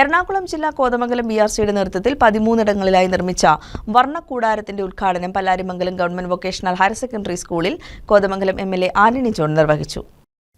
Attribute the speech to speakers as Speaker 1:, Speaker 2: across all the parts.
Speaker 1: എറണാകുളം ജില്ലാ Kothamangalam B R സിയുടെ നേതൃത്വത്തിൽ പതിമൂന്നിടങ്ങളിലായി നിർമ്മിച്ച വർണക്കൂടാരത്തിന്റെ ഉദ്ഘാടനം Pallarimangalam government vocational higher secondary സ്കൂളിൽ Kothamangalam M L A Antony John നിർവഹിച്ചു.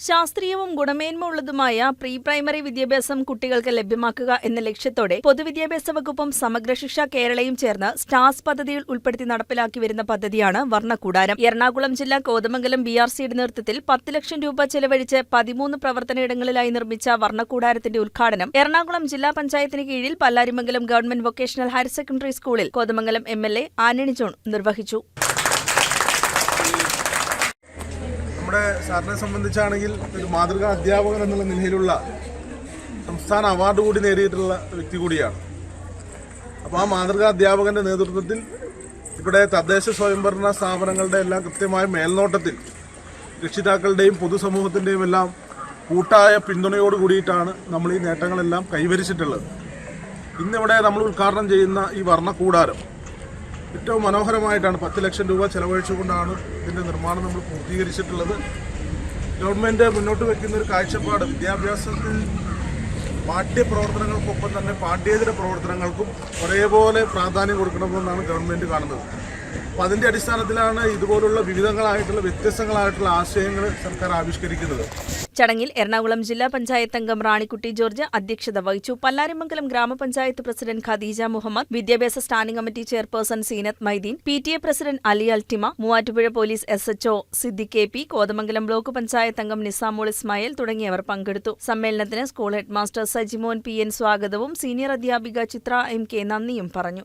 Speaker 1: ശാസ്ത്രീയവും ഗുണമേന്മ ഉള്ളതുമായ പ്രീ പ്രൈമറി വിദ്യാഭ്യാസം കുട്ടികൾക്ക് ലഭ്യമാക്കുക എന്ന ലക്ഷ്യത്തോടെ പൊതുവിദ്യാഭ്യാസ വകുപ്പും സമഗ്ര ശിക്ഷ കേരളയും ചേർന്ന് സ്റ്റാർസ് പദ്ധതിയിൽ ഉൾപ്പെടുത്തി നടപ്പിലാക്കി വരുന്ന പദ്ധതിയാണ് വർണക്കൂടാരം. എറണാകുളം ജില്ലാ കോതമംഗലം ബി ആർ സിയുടെ നേതൃത്വത്തിൽ പത്ത് ലക്ഷം രൂപ ചെലവഴിച്ച് പതിമൂന്ന് പ്രവർത്തനയിടങ്ങളിലായി നിർമ്മിച്ച വർണക്കൂടാരത്തിന്റെ ഉദ്ഘാടനം എറണാകുളം ജില്ലാ പഞ്ചായത്തിന് കീഴിൽ Pallarimangalam government vocational higher secondary സ്കൂളിൽ Kothamangalam M L A Antony John നിർവഹിച്ചു.
Speaker 2: നമ്മുടെ സാറിനെ സംബന്ധിച്ചാണെങ്കിൽ ഒരു മാതൃകാ അധ്യാപകൻ എന്നുള്ള നിലയിലുള്ള സംസ്ഥാന അവാർഡ് കൂടി നേടിയിട്ടുള്ള വ്യക്തി കൂടിയാണ്. അപ്പോൾ ആ മാതൃകാ അധ്യാപകന്റെ നേതൃത്വത്തിൽ ഇവിടെ തദ്ദേശ സ്വയംഭരണ സ്ഥാപനങ്ങളുടെ എല്ലാം കൃത്യമായ മേൽനോട്ടത്തിൽ രക്ഷിതാക്കളുടെയും പൊതുസമൂഹത്തിന്റെയും എല്ലാം കൂട്ടായ പിന്തുണയോട് കൂടിയിട്ടാണ് നമ്മൾ ഈ നേട്ടങ്ങളെല്ലാം കൈവരിച്ചിട്ടുള്ളത്. ഇന്നിവിടെ നമ്മൾ ഉദ്ഘാടനം ചെയ്യുന്ന ഈ വർണക്കൂടാരം ഏറ്റവും മനോഹരമായിട്ടാണ് പത്ത് ലക്ഷം രൂപ ചെലവഴിച്ചുകൊണ്ടാണ് ഇതിന്റെ നിർമ്മാണം നമ്മൾ പൂർത്തീകരിച്ചിട്ടുള്ളത്. ഗവൺമെന്റ് മുന്നോട്ട് വയ്ക്കുന്ന ഒരു കാഴ്ചപ്പാട് വിദ്യാഭ്യാസത്തിൽ പാഠ്യപ്രവർത്തനങ്ങൾക്കൊപ്പം തന്നെ പാഠ്യേതര പ്രവർത്തനങ്ങൾക്കും ഒരേപോലെ പ്രാധാന്യം കൊടുക്കണമെന്നാണ് ഗവൺമെന്റ് കാണുന്നത്. അപ്പോൾ അതിന്റെ അടിസ്ഥാനത്തിലാണ് ഇതുപോലുള്ള വിവിധങ്ങളായിട്ടുള്ള വ്യത്യസ്തങ്ങളായിട്ടുള്ള ആശയങ്ങൾ സർക്കാർ ആവിഷ്കരിക്കുന്നത്.
Speaker 1: ചടങ്ങിൽ എറണാകുളം ജില്ലാ പഞ്ചായത്ത് അംഗം റാണിക്കുട്ടി ജോർജ് അധ്യക്ഷത വഹിച്ചു. പല്ലാരിമംഗലം ഗ്രാമപഞ്ചായത്ത് പ്രസിഡന്റ് ഖദീജ മുഹമ്മദ് വിദ്യാഭ്യാസ standing committee chairperson Seenath Maideen P T A president Ali അൽട്ടിമ Muvattupuzha police S HO Siddique K P Kothamangalam block panchayat അംഗം നിസാമോൾ ഇസ്മായിൽ തുടങ്ങിയവർ പങ്കെടുത്തു. സമ്മേളനത്തിന് school headmaster Sajimon P N സ്വാഗതവും സീനിയർ അധ്യാപിക ചിത്ര എം കെ നന്ദിയും പറഞ്ഞു.